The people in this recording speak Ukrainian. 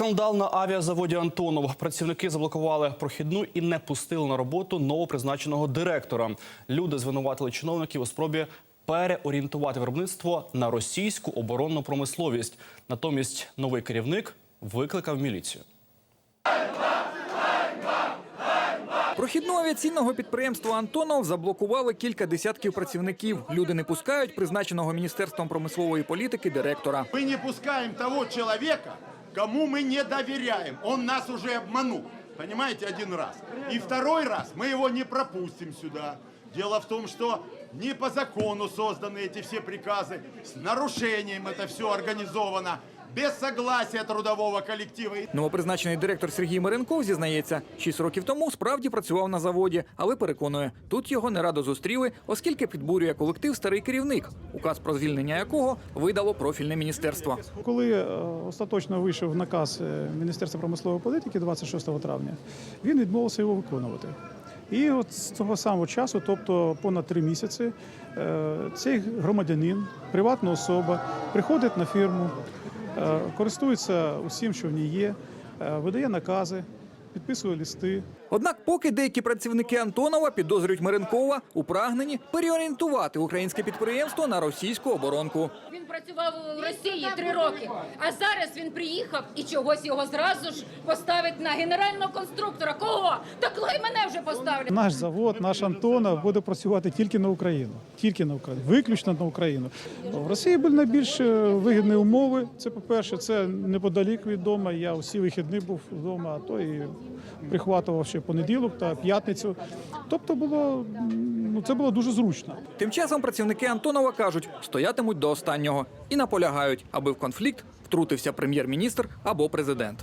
Скандал на авіазаводі Антонов. Працівники заблокували прохідну і не пустили на роботу новопризначеного директора. Люди звинуватили чиновників у спробі переорієнтувати виробництво на російську оборонну промисловість. Натомість новий керівник викликав міліцію. Прохідну авіаційного підприємства Антонов заблокували кілька десятків працівників. Люди не пускають призначеного міністерством промислової політики директора. Мы не пускаем того человека, кому мы не доверяем. Он нас уже обманул. Понимаете, один раз. И второй раз мы его не пропустим сюда. Дело в том, что не по закону созданы эти все приказы, с нарушением это все организовано, без согласия трудового коллектива. Новопризначений директор Сергій Миренков зізнається, шість років тому справді працював на заводі, але переконує, тут його не радо зустріли, оскільки підбурює колектив старий керівник, указ про звільнення якого видало профільне міністерство. Коли е, остаточно вийшов наказ е, Міністерства промислової політики 26 травня, він відмовився його виконувати. І от з того самого часу, тобто понад три місяці, е, цей громадянин, приватна особа, приходить на фірму, користується усім, що в ній є, е, видає накази, підписує листи. Однак, поки деякі працівники Антонова підозрюють Миренкова у прагненні переорієнтувати українське підприємство на російську оборонку. Він працював у Росії три роки, а зараз він приїхав і чогось його зразу ж поставить на генерального конструктора. Кого? Так хай мене вже поставлять. Наш завод, наш Антонов буде працювати тільки на Україну, тільки на Україну, виключно на Україну. В Росії були найбільш е, вигідні умови. Це по-перше, це неподалік від дому. Я усі вихідні був вдома, а то і прихватував ще понеділок та п'ятницю. Тобто було ну це було дуже зручно. Тим часом працівники Антонова кажуть, стоятимуть до останнього і наполягають, аби в конфлікт втрутився прем'єр-міністр або президент.